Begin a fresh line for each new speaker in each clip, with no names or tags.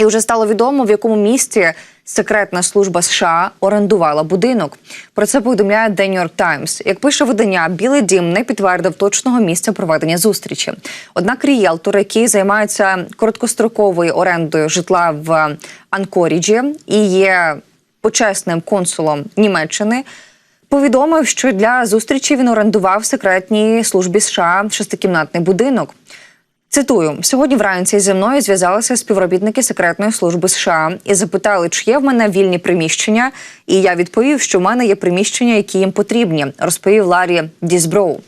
І вже стало відомо, в якому місті секретна служба США орендувала будинок. Про це повідомляє The New York Times. Як пише видання, Білий Дім не підтвердив точного місця проведення зустрічі. Однак ріелтори, які займаються короткостроковою орендою житла в Анкоріджі і є почесним консулом Німеччини. Повідомив, що для зустрічі він орендував секретній службі США шестикімнатний будинок. Цитую сьогодні вранці зі мною зв'язалися співробітники секретної служби США і запитали, чи є в мене вільні приміщення. І я відповів, що в мене є приміщення, які їм потрібні, розповів Ларі Дізброу.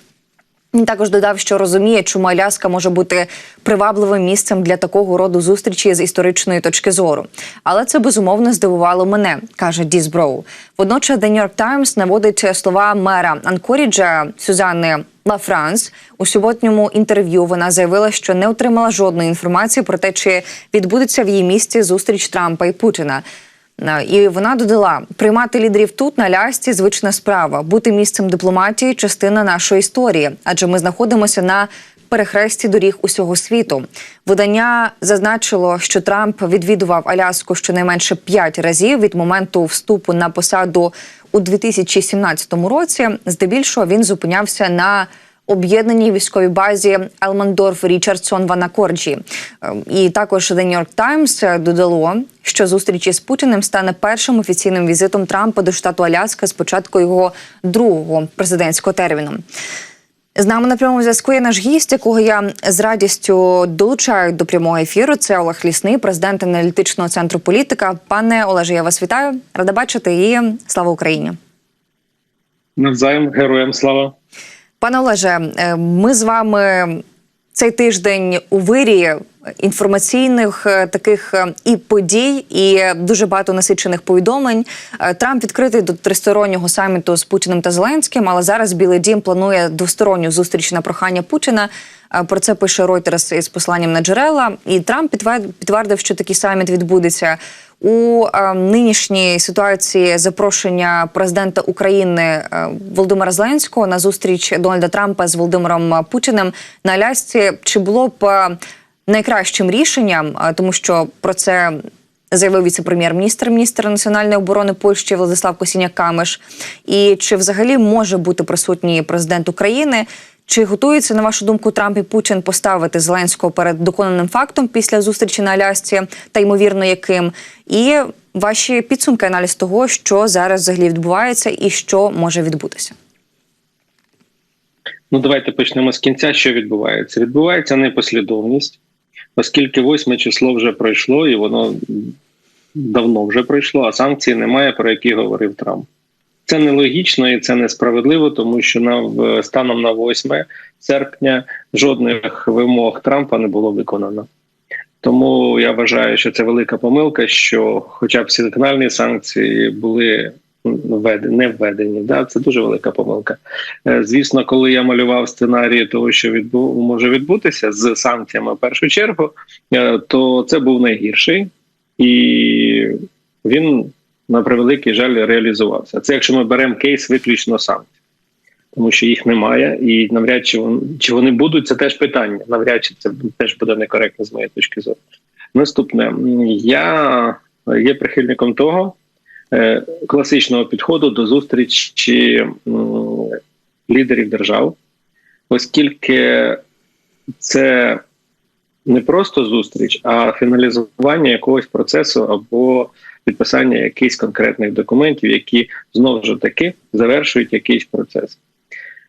Він також додав, що розуміє, чому Аляска може бути привабливим місцем для такого роду зустрічі з історичної точки зору. Але це безумовно здивувало мене, каже Дізброу. Водночас The New York Times наводить слова мера Анкоріджа Сюзанни Лафранс. У суботньому інтерв'ю вона заявила, що не отримала жодної інформації про те, чи відбудеться в її місті зустріч Трампа і Путіна. Е, І вона додала: приймати лідерів тут на лясті звична справа, бути місцем дипломатії частина нашої історії, адже ми знаходимося на перехресті доріг усього світу. Видання зазначило, що Трамп відвідував Аляску щонайменше п'ять разів від моменту вступу на посаду у 2017 році. Здебільшого він зупинявся на об'єднаній військовій базі Елмандорф Річардсон в Анакорджі. Е, І також The New York Times додало, що зустріч із Путіним стане першим офіційним візитом Трампа до штату Аляска з початку його другого президентського терміну. З нами на прямому зв'язку є наш гість, якого я з радістю долучаю до прямого ефіру. Це Олег Лісний, президент аналітичного центру політика. Пане Олеже, я вас вітаю. Рада бачити і слава Україні.
Навзаєм героям слава.
Пане Олеже, е, ми з вами цей тиждень у вирі інформаційних е, таких е, і подій, і дуже багато насичених повідомлень. Е, Трамп відкритий до тристороннього саміту з Путіним та Зеленським, але зараз Білий Дім планує двосторонню зустріч на прохання Путіна. Про це пише Reuters із посиланням на джерела. І Трамп підтвер- підтвердив, що такий саміт відбудеться. У нинішній ситуації запрошення президента України Володимира Зеленського на зустріч Дональда Трампа з Володимиром Путіним на Алясці, чи було б найкращим рішенням, тому що про це заявив віце-прем'єр-міністр, міністр національної оборони Польщі Владислав Косіняк Камиш. І чи взагалі може бути присутній президент України? Чи готується, на вашу думку, Трамп і Путін поставити Зеленського перед доконаним фактом після зустрічі на Алясці, та ймовірно, яким? І ваші підсумки, аналіз того, що зараз взагалі відбувається і що може відбутися?
Ну давайте почнемо з кінця. Що відбувається? Відбувається непослідовність, оскільки восьме число вже пройшло, і воно давно вже пройшло, а санкцій немає, про які говорив Трамп. Це нелогічно і це несправедливо, тому що на станом на 8 серпня жодних вимог Трампа не було виконано. Тому я вважаю, що це велика помилка, що хоча б сигнальні санкції були не введені. Да? Це дуже велика помилка. Е, Звісно, коли я малював сценарії того, що відбу може відбутися з санкціями в першу чергу, е, то це був найгірший, і він на превеликий жаль реалізувався. Це якщо ми беремо кейс виключно санкцій. Тому що їх немає, і навряд чи вони, чи вони будуть, це теж питання. Навряд чи це теж буде некоректно з моєї точки зору. Наступне, я є прихильником того класичного підходу до зустрічі лідерів держав, оскільки це не просто зустріч, а фіналізування якогось процесу або підписання якихось конкретних документів, які знову ж таки завершують якийсь процес.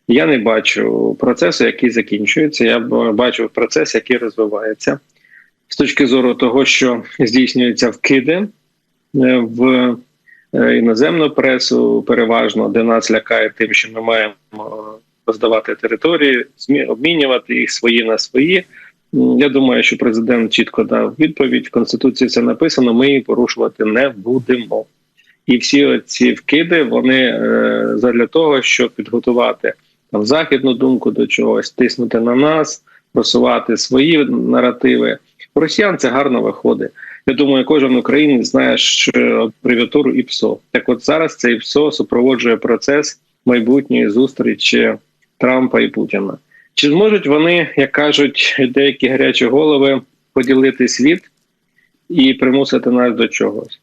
Я не бачу процесу, який закінчується. Я бачу процес, який розвивається з точки зору того, що здійснюються вкиди е, в е, іноземну пресу, переважно, де нас лякає тим, що ми маємо роздавати території, обмінювати їх свої на свої. Я думаю, що президент чітко дав відповідь. В конституції це написано. Ми її порушувати не будемо. І всі ці вкиди вони е, задля того, щоб підготувати там західну думку до чогось, тиснути на нас, просувати свої наративи. Росіян це гарно виходить. Я думаю, кожен українець знає що абревіатуру ІПСО. Так, от зараз це ІПСО супроводжує процес майбутньої зустрічі Трампа і Путіна. Чи зможуть вони, як кажуть деякі гарячі голови, поділити світ? і примусити нас до чогось.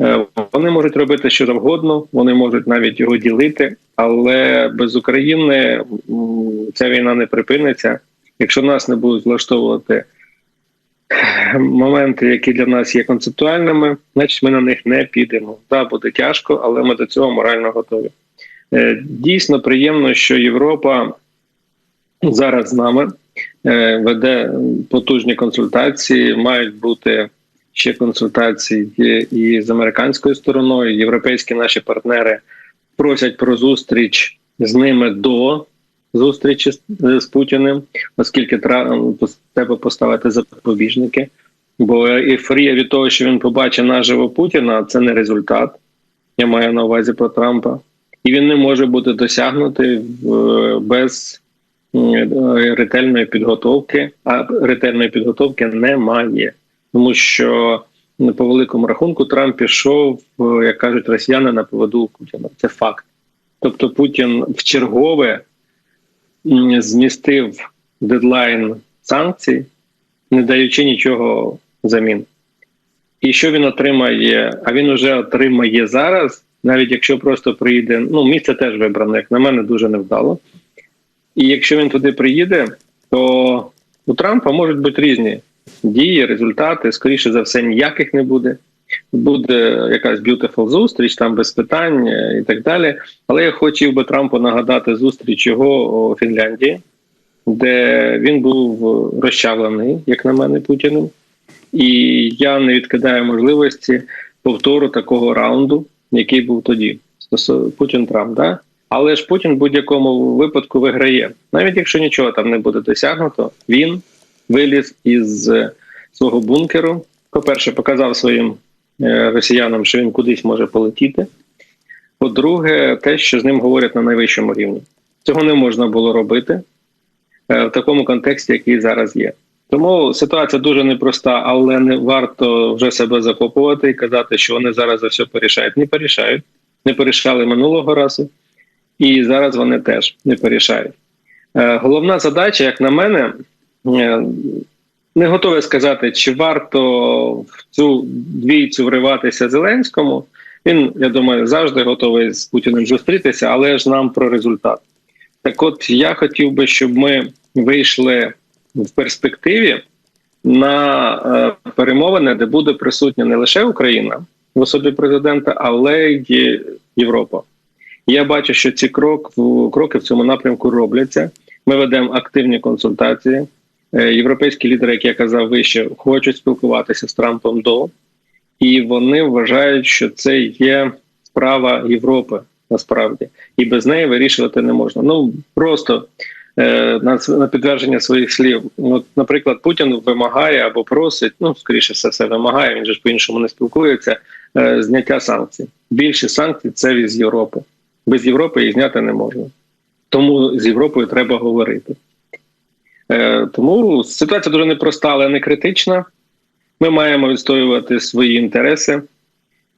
Е, Вони можуть робити що завгодно, вони можуть навіть його ділити, але без України ця війна не припиниться. Якщо нас не будуть влаштовувати моменти, які для нас є концептуальними, значить ми на них не підемо. Так, буде тяжко, але ми до цього морально готові. Е, Дійсно приємно, що Європа зараз з нами е, веде потужні консультації, мають бути ще консультації і з американською стороною. Європейські наші партнери просять про зустріч з ними до зустрічі з, Путіним, оскільки треба поставити запобіжники. Бо ейфорія від того, що він побачить наживо Путіна, це не результат. Я маю на увазі про Трампа. І він не може бути досягнутий без е, ретельної підготовки, а ретельної підготовки немає. Тому що по великому рахунку Трамп пішов, е, як кажуть росіяни, на поводу Путіна. Це факт. Тобто Путін в чергове змістив дедлайн санкцій, не даючи нічого взамін. І що він отримає? А він вже отримає зараз, навіть якщо просто приїде. Ну, місце теж вибране, як на мене, дуже невдало. І якщо він туди приїде, то у Трампа можуть бути різні дії, результати. Скоріше за все, ніяких не буде. Буде якась beautiful зустріч, там без питань е, і так далі. Але я хотів би Трампу нагадати зустріч його у Фінляндії, де він був розчавлений, як на мене, Путіним. І я не відкидаю можливості повтору такого раунду, який був тоді. Путін Трамп, да? Але ж Путін в будь-якому випадку виграє. Навіть якщо нічого там не буде досягнуто, він виліз із е, свого бункеру. По-перше, показав своїм е, росіянам, що він кудись може полетіти. По-друге, те, що з ним говорять на найвищому рівні. Цього не можна було робити е, в такому контексті, який зараз є. Тому ситуація дуже непроста, але не варто вже себе закопувати і казати, що вони зараз за все порішають. Не порішають, не порішали минулого разу, і зараз вони теж не порішають. Е, Головна задача, як на мене, е, не готовий сказати, чи варто в цю двійцю вриватися Зеленському. Він, я думаю, завжди готовий з Путіним зустрітися, але ж нам про результат. Так от я хотів би, щоб ми вийшли в перспективі на е, перемовини, де буде присутня не лише Україна в особі президента, але й Європа. Я бачу, що ці крок, кроки в цьому напрямку робляться. Ми ведемо активні консультації. Е, Європейські лідери, як я казав вище, хочуть спілкуватися з Трампом до, і вони вважають, що це є справа Європи насправді, і без неї вирішувати не можна. Ну просто е, на, на підтвердження своїх слів. От, наприклад, Путін вимагає або просить, ну скоріше все, все вимагає. Він же ж по-іншому не спілкується. Е, зняття санкцій. Більше санкцій це від Європи. Без Європи їх зняти не можна. Тому з Європою треба говорити. Е, тому ситуація дуже непроста, але не критична. Ми маємо відстоювати свої інтереси,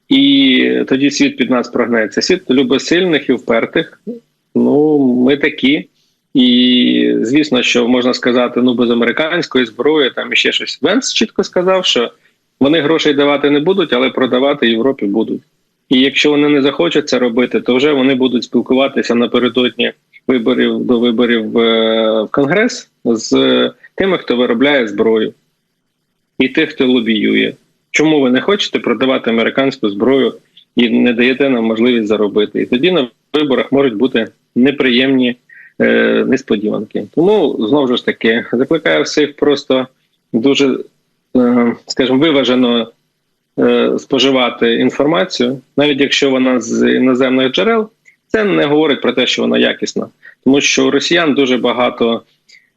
і тоді світ під нас прогнеться. Світ любить сильних і впертих. Ну, ми такі. І звісно, що можна сказати, ну без американської зброї там ще щось. Венс чітко сказав, що вони грошей давати не будуть, але продавати Європі будуть. І якщо вони не захочуть це робити, то вже вони будуть спілкуватися напередодні виборів до виборів е, в Конгрес з тими, хто виробляє зброю, і тих, хто лобіює. Чому ви не хочете продавати американську зброю і не даєте нам можливість заробити? І тоді на виборах можуть бути неприємні е, несподіванки. Тому знову ж таки закликаю всіх просто дуже, е, скажімо, виважено е, споживати інформацію, навіть якщо вона з іноземних джерел, це не говорить про те, що вона якісна, тому що у росіян дуже багато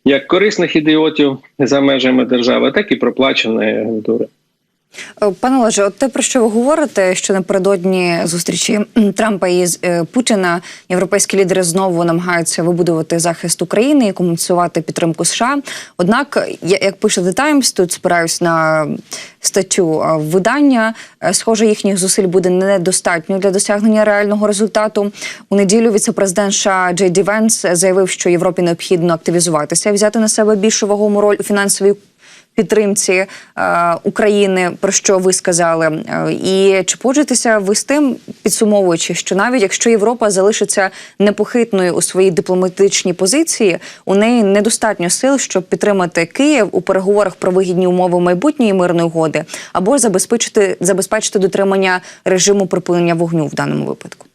як корисних ідіотів за межами держави, так і проплаченої агентури.
Е, Пане Олеже, от те, про що ви говорите, що напередодні зустрічі Трампа і е, Путіна європейські лідери знову намагаються вибудувати захист України і компенсувати підтримку США. Однак, як пише The Times, тут спираюсь на статтю е, видання. Схоже, їхніх зусиль буде недостатньо для досягнення реального результату. У неділю віцепрезидент США Джей Ді Венс заявив, що Європі необхідно активізуватися взяти на себе більшу вагому роль у фінансовій підтримці е, України, про що ви сказали. Е, І чи погоджуєтеся ви з тим, підсумовуючи, що навіть якщо Європа залишиться непохитною у своїй дипломатичній позиції, у неї недостатньо сил, щоб підтримати Київ у переговорах про вигідні умови майбутньої мирної угоди, або забезпечити забезпечити дотримання режиму припинення вогню в даному випадку?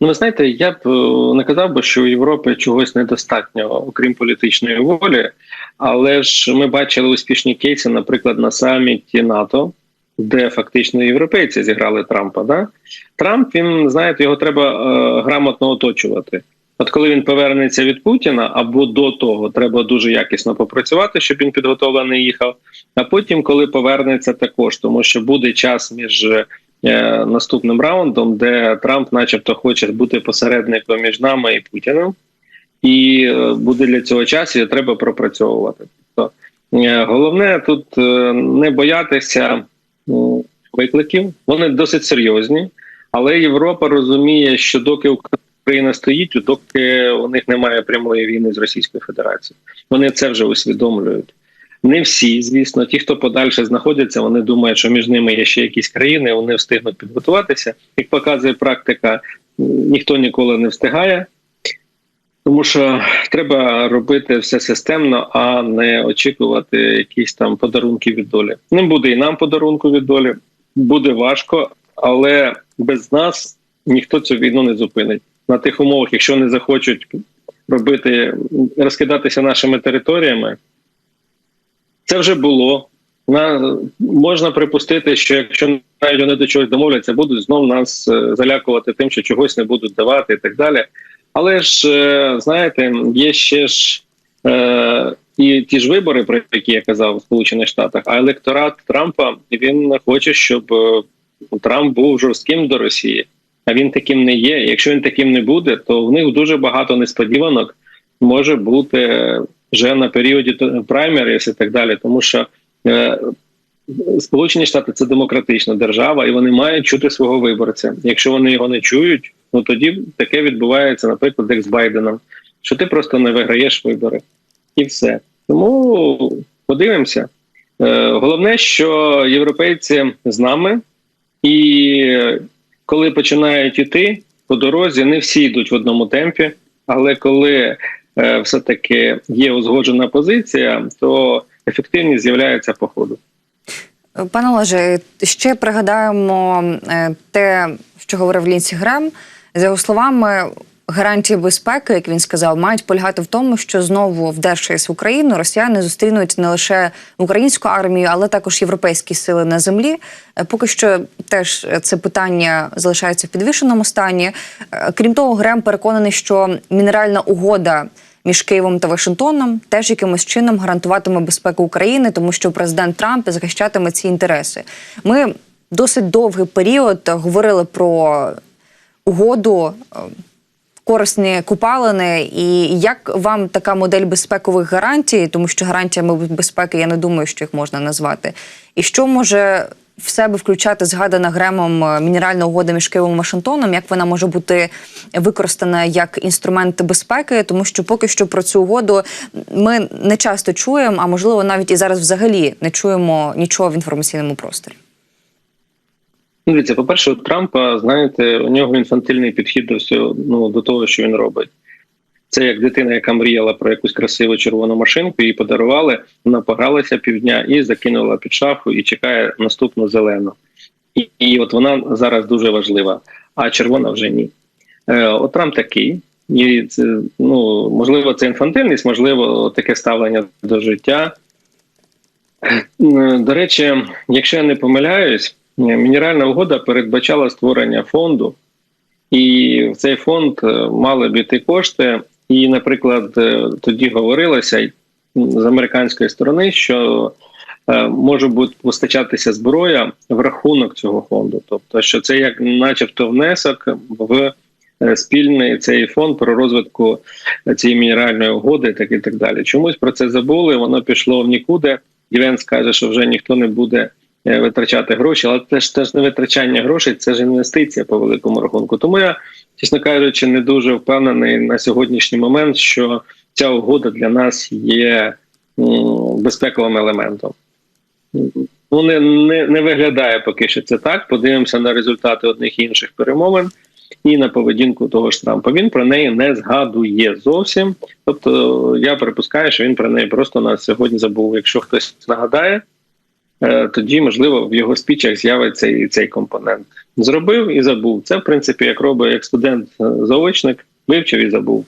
Ну, ви знаєте, я б е, не казав би, що у Європи чогось недостатньо, окрім політичної волі. Але ж ми бачили успішні кейси, наприклад, на саміті НАТО, де фактично європейці зіграли Трампа. Да? Трамп, він знаєте, його треба е, грамотно оточувати. От коли він повернеться від Путіна, або до того треба дуже якісно попрацювати, щоб він підготовлений їхав. А потім, коли повернеться, також тому що буде час між е, наступним раундом, де Трамп, начебто, хоче бути посередником між нами і Путіним, і е, буде для цього часу, і треба пропрацьовувати. Тобто е, головне тут е, не боятися викликів, вони досить серйозні, але Європа розуміє, що доки Україна стоїть, доки у них немає прямої війни з Російською Федерацією. Вони це вже усвідомлюють. Не всі, звісно, ті, хто подальше знаходяться, вони думають, що між ними є ще якісь країни, вони встигнуть підготуватися. Як показує практика, ніхто ніколи не встигає, тому що треба робити все системно, а не очікувати якісь там подарунки від долі. Не буде і нам подарунку від долі, буде важко, але без нас ніхто цю війну не зупинить на тих умовах, якщо не захочуть робити розкидатися нашими територіями. Це вже було. На, можна припустити, що якщо навіть вони до чогось домовляться, будуть знов нас е, залякувати тим, що чогось не будуть давати і так далі. Але ж, е, знаєте, є ще ж е, і ті ж вибори, про які я казав в Сполучених Штатах, а електорат Трампа він хоче, щоб е, Трамп був жорстким до Росії. А він таким не є. Якщо він таким не буде, то в них дуже багато несподіванок може бути вже на періоді праймеріс і так далі, тому що е, Сполучені Штати це демократична держава, і вони мають чути свого виборця. Якщо вони його не чують, ну тоді таке відбувається, наприклад, як з Байденом, що ти просто не виграєш вибори, і все. Тому подивимося. Е, головне, що європейці з нами, і коли починають іти по дорозі, не всі йдуть в одному темпі, але коли все таки є узгоджена позиція, то ефективність з'являється по ходу.
Пане Олеже, ще пригадаємо е, те, що говорив Лінсі Грем. За його словами, гарантії безпеки, як він сказав, мають полягати в тому, що знову в Україну, росіяни зустрінуть не лише українську армію, але також європейські сили на землі. Е, Поки що теж це питання залишається в підвішеному стані. Е, Крім того, Грем переконаний, що мінеральна угода. Між Києвом та Вашингтоном теж якимось чином гарантуватиме безпеку України, тому що президент Трамп захищатиме ці інтереси. Ми досить довгий період говорили про угоду, е, корисні купалини. І як вам така модель безпекових гарантій, тому що гарантіями безпеки я не думаю, що їх можна назвати. І що може в себе включати згадана Гремом е, мінеральна угода між Києвом і Вашингтоном, як вона може бути використана як інструмент безпеки, тому що поки що про цю угоду ми не часто чуємо, а можливо навіть і зараз взагалі не чуємо нічого в інформаційному просторі.
Ну, Дивіться, по-перше, у Трампа, знаєте, у нього інфантильний підхід до всього, ну, до того, що він робить. Це як дитина, яка мріяла про якусь красиву червону машинку, її подарували, вона погралася півдня і закинула під шафу і чекає наступну зелену. І, і от вона зараз дуже важлива, а червона вже ні. Е, От Трамп такий. І це, ну, можливо, це інфантильність, можливо, таке ставлення до життя. Е, До речі, якщо я не помиляюсь, мінеральна угода передбачала створення фонду, і в цей фонд е, мали б кошти. І, наприклад, е, тоді говорилося з американської сторони, що е, може бути постачатися зброя в рахунок цього фонду, тобто, що це як, начебто, внесок в е, спільний цей фонд про розвитку цієї мінеральної угоди, так і так далі. Чомусь про це забули. Воно пішло в нікуди. Євенс каже, що вже ніхто не буде е, витрачати гроші, але це ж теж не витрачання грошей, це ж інвестиція по великому рахунку. Тому я, чесно кажучи, не дуже впевнений на сьогоднішній момент, що ця угода для нас є безпековим елементом. Ну, не, не, не виглядає поки що це так. Подивимося на результати одних і інших перемовин і на поведінку того ж Трампа. Він про неї не згадує зовсім. Тобто, я припускаю, що він про неї просто на сьогодні забув. Якщо хтось нагадає, е, тоді можливо в його спічах з'явиться і цей компонент. Зробив і забув. Це в принципі як робить як студент е, вивчив і забув.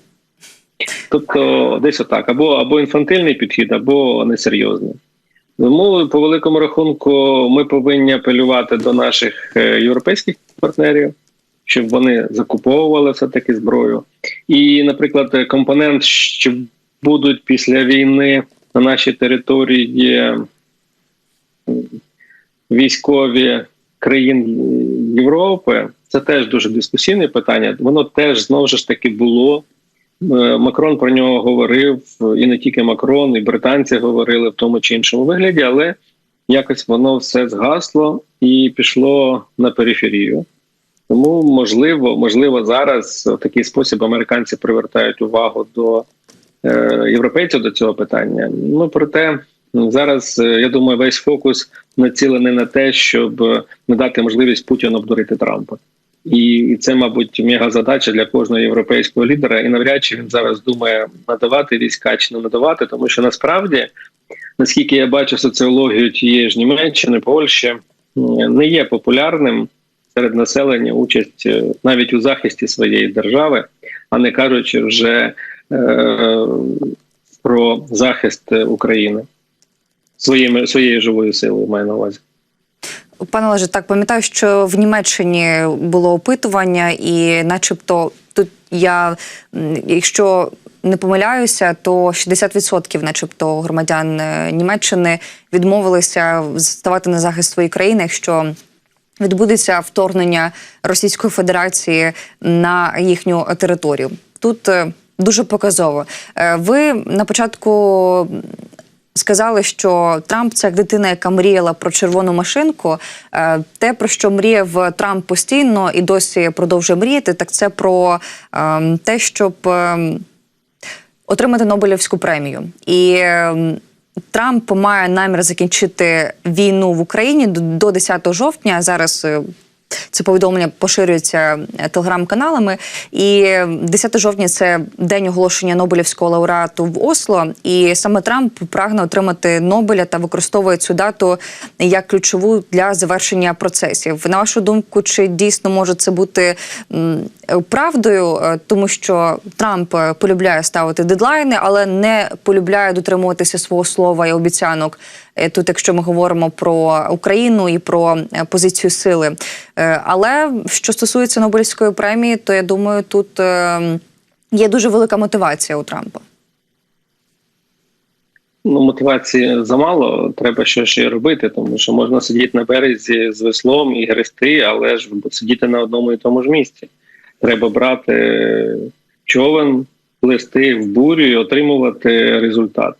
Тобто, десь отак, або або інфантильний підхід, або несерйозний. Тому по великому рахунку ми повинні апелювати до наших е, європейських партнерів, щоб вони закуповували все таки зброю. І, наприклад, компонент, що будуть після війни на нашій території військові країн Європи, це теж дуже дискусійне питання. Воно теж знову ж таки було. Е, Макрон про нього говорив, і не тільки Макрон, і британці говорили в тому чи іншому вигляді, але якось воно все згасло і пішло на периферію. Тому можливо, можливо, зараз в такий спосіб американці привертають увагу до е, європейців до цього питання. Ну проте зараз е, я думаю, весь фокус націлений на те, щоб е, не дати можливість Путіну обдурити Трампа. І, і це, мабуть, мега задача для кожного європейського лідера. І навряд чи він зараз думає надавати війська чи не надавати, тому що насправді, наскільки я бачу соціологію тієї ж Німеччини, Польщі, не є популярним серед населення участь е, навіть у захисті своєї держави, а не кажучи вже е, про захист України своїми своєю живою силою, маю на увазі.
Пане Олеже, так пам'ятаю, що в Німеччині було опитування, і, начебто, тут я, якщо не помиляюся, то 60% начебто громадян е, Німеччини відмовилися ставати на захист своєї країни, якщо відбудеться вторгнення Російської Федерації на їхню територію. Тут е, дуже показово. Е, Ви на початку сказали, що Трамп це як дитина, яка мріяла про червону машинку. Е, Те, про що мріяв Трамп постійно і досі продовжує мріяти, так це про ем, те, щоб ем, отримати Нобелівську премію. І ем, Трамп має намір закінчити війну в Україні до- до 10 жовтня. Зараз е, це повідомлення поширюється е, телеграм-каналами. І 10 жовтня це день оголошення Нобелівського лауреату в Осло. І саме Трамп прагне отримати Нобеля та використовує цю дату як ключову для завершення процесів. На вашу думку, чи дійсно може це бути правдою, Е, тому що Трамп е, полюбляє ставити дедлайни, але не полюбляє дотримуватися свого слова і обіцянок. Е, Тут, якщо ми говоримо про Україну і про е, позицію сили. Е, Але що стосується Нобелівської премії, то я думаю, тут є дуже велика мотивація у Трампа.
Ну, мотивації замало, треба щось ще робити, тому що можна сидіти на березі з веслом і грести, але ж сидіти на одному і тому ж місці. Треба брати човен, плести в бурю і отримувати результат.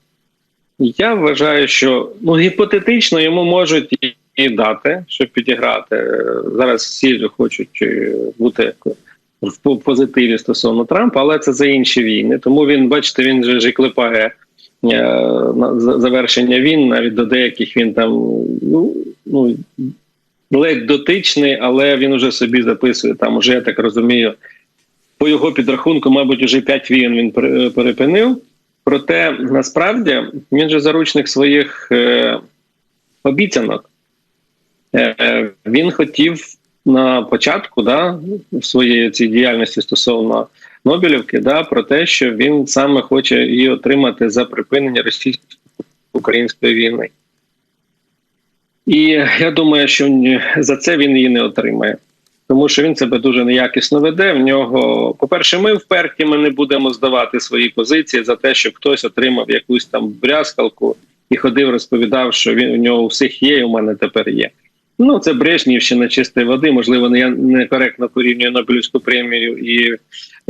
Я вважаю, що ну, гіпотетично йому можуть і- дати, щоб підіграти. Зараз всі хочуть е, бути в по- позитиві стосовно Трампа, але це за інші війни. Тому він, бачите, він же ж клепає е, завершення війн, навіть до деяких він там ну, ну ледь дотичний, але він уже собі записує там, уже я так розумію, по його підрахунку, мабуть, уже п'ять війн він пере- перепинив. Проте насправді він же заручник своїх е, обіцянок. Е, е, він хотів на початку да, своєї цій діяльності стосовно Нобелівки, да, про те, що він саме хоче її отримати за припинення російсько-української війни. І я думаю, що за це він її не отримає. Тому що він себе дуже неякісно веде. В нього, по-перше, ми вперті ми не будемо здавати свої позиції за те, щоб хтось отримав якусь там брязкалку і ходив, розповідав, що він у нього у всіх є, і у мене тепер є. Ну, це Брежнівщина чистої води. Можливо, я некоректно порівнюю Нобелівську премію і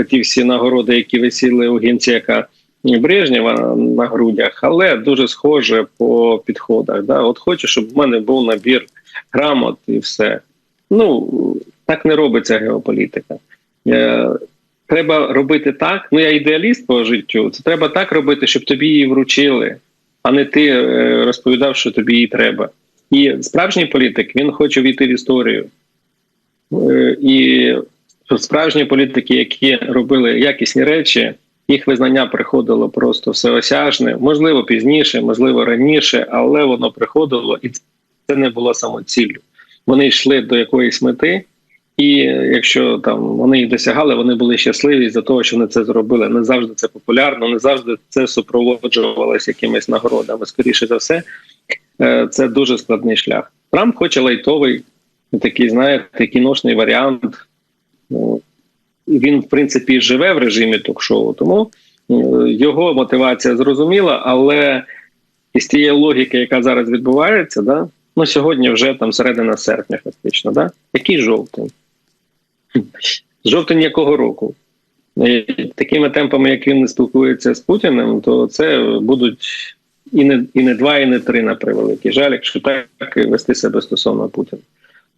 ті всі нагороди, які висіли у генсека Брежнєва на грудях, але дуже схоже по підходах. Да? От хочу, щоб в мене був набір грамот і все. Ну так не робиться геополітика. Е, треба робити так. Ну я ідеаліст по життю. Це треба так робити, щоб тобі її вручили. а не ти е, розповідав, що тобі її треба. І справжній політик він хоче війти в історію. Е, І справжні політики, які робили якісні речі, їх визнання приходило просто всеосяжне, можливо, пізніше, можливо, раніше, але воно приходило, і це не було самоціллю. Вони йшли до якоїсь мети, і якщо там вони їх досягали, вони були щасливі за того, що вони це зробили. Не завжди це популярно, не завжди це супроводжувалося якимись нагородами. Скоріше за все, е, це дуже складний шлях. Трамп хоче лайтовий, такий, знаєте, кіношний варіант. Ну, Він, в принципі, живе в режимі ток-шоу, тому е, його мотивація зрозуміла, але із тієї логіки, яка зараз відбувається, да, ну сьогодні вже там середина серпня, фактично, да? який жовтень? Жовтень якого року? І такими темпами, як він спілкується з Путіним, то це будуть і не і не два, і не три на превеликий жаль, якщо так вести себе стосовно Путіна.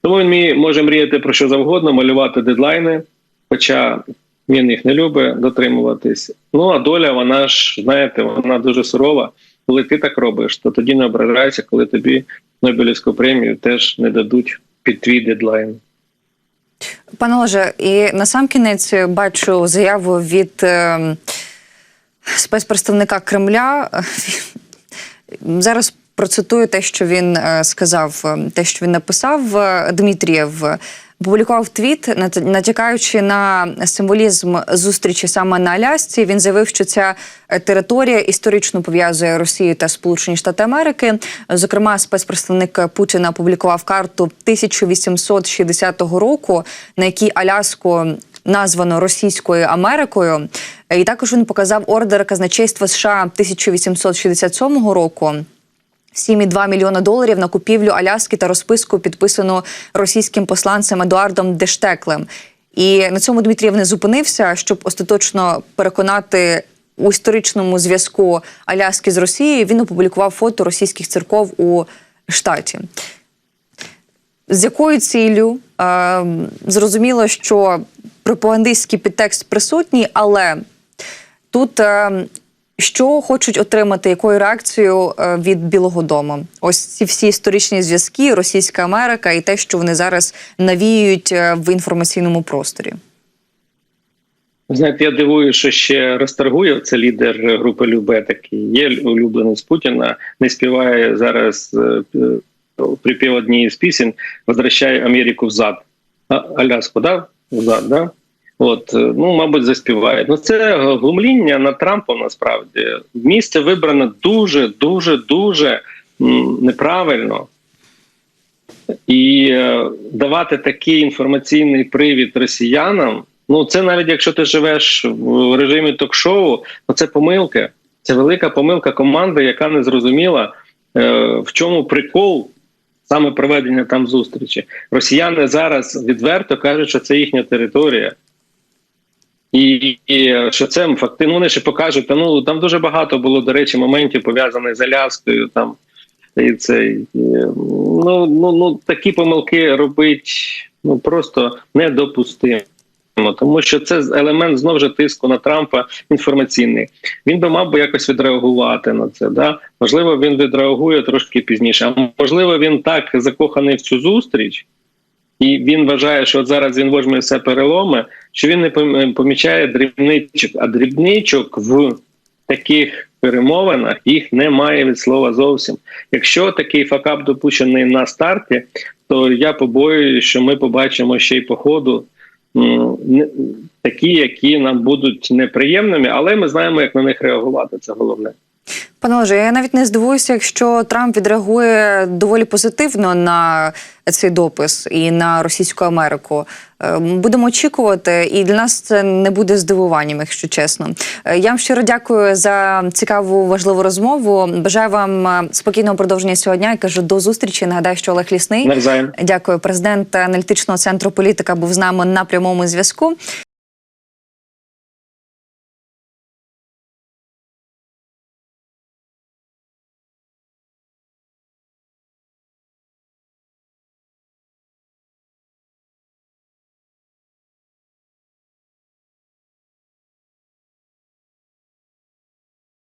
Тому він може мріяти про що завгодно, малювати дедлайни, хоча він їх не любить дотримуватись. Ну а доля, вона ж, знаєте, вона дуже сурова. Коли ти так робиш, то тоді не ображайся, коли тобі Нобелівську премію теж не дадуть під твій дедлайн.
Пане Олеже, і на сам кінець бачу заяву від е, спецпредставника Кремля. Зараз процитую те, що він е, сказав, е, те, що він написав. Е, Дмитрієв публікував твіт, нат- натякаючи на символізм зустрічі саме на Алясці. Він заявив, що ця е, територія історично пов'язує Росію та Сполучені Штати Америки. Зокрема, спецпредставник Путіна опублікував карту 1860 року, на якій Аляску названо Російською Америкою. І також він показав ордер казначейства США 1867 року. 7,2 мільйона доларів на купівлю Аляски та розписку, підписану російським посланцем Едуардом Дештеклем. І на цьому Дмитрієв не зупинився, щоб остаточно переконати у історичному зв'язку Аляски з Росією. Він опублікував фото російських церков у штаті. З якою ціллю е, зрозуміло, що пропагандистський підтекст присутній, але тут е, що хочуть отримати, якою реакцією е, від Білого Дому? Ось ці всі історичні зв'язки, Російська Америка і те, що вони зараз навіюють е, в інформаційному просторі.
Знаєте, я дивую, що ще Расторгуєв, це лідер групи Любе, такий є улюбленець Путіна, не співає зараз е, припів однієї з пісень «Возвращай Америку взад. Аляску, да? Взад, да? От, е, ну, мабуть, заспіває. Ну, це глумління на Трампа насправді. Місце вибрано дуже, дуже, дуже неправильно. І е, давати такий інформаційний привід росіянам. Ну, це навіть якщо ти живеш в режимі ток-шоу, ну це помилка. Це велика помилка команди, яка не зрозуміла, е, в чому прикол саме проведення там зустрічі. Росіяни зараз відверто кажуть, що це їхня територія. І, і що це факти, ну вони ще покажуть. Та ну там дуже багато було, до речі, моментів пов'язаних з Аляскою. Там і це і, ну, ну, ну такі помилки робить ну просто недопустимо. Тому що це елемент знову ж тиску на Трампа інформаційний. Він би мав би якось відреагувати на це. Да? Можливо, він відреагує трошки пізніше. А можливо, він так закоханий в цю зустріч, і він вважає, що от зараз він возьме все переломи, що він не помічає дрібничок, а дрібничок в таких перемовинах їх немає від слова зовсім. Якщо такий факап допущений на старті, то я побоююсь, що ми побачимо ще й по ходу такі, які нам будуть неприємними, але ми знаємо, як на них реагувати. Це головне.
Пане Олеже, я навіть не здивуюся, якщо Трамп відреагує доволі позитивно на цей допис і на Російську Америку. Е, Будемо очікувати, і для нас це не буде здивуванням, якщо чесно. Е, Я вам щиро дякую за цікаву важливу розмову. Бажаю вам е, спокійного продовження цього дня. і кажу до зустрічі. Нагадаю, що Олег Лісний.
Навзаєм.
Дякую. Президент аналітичного центру політика був з нами на прямому зв'язку.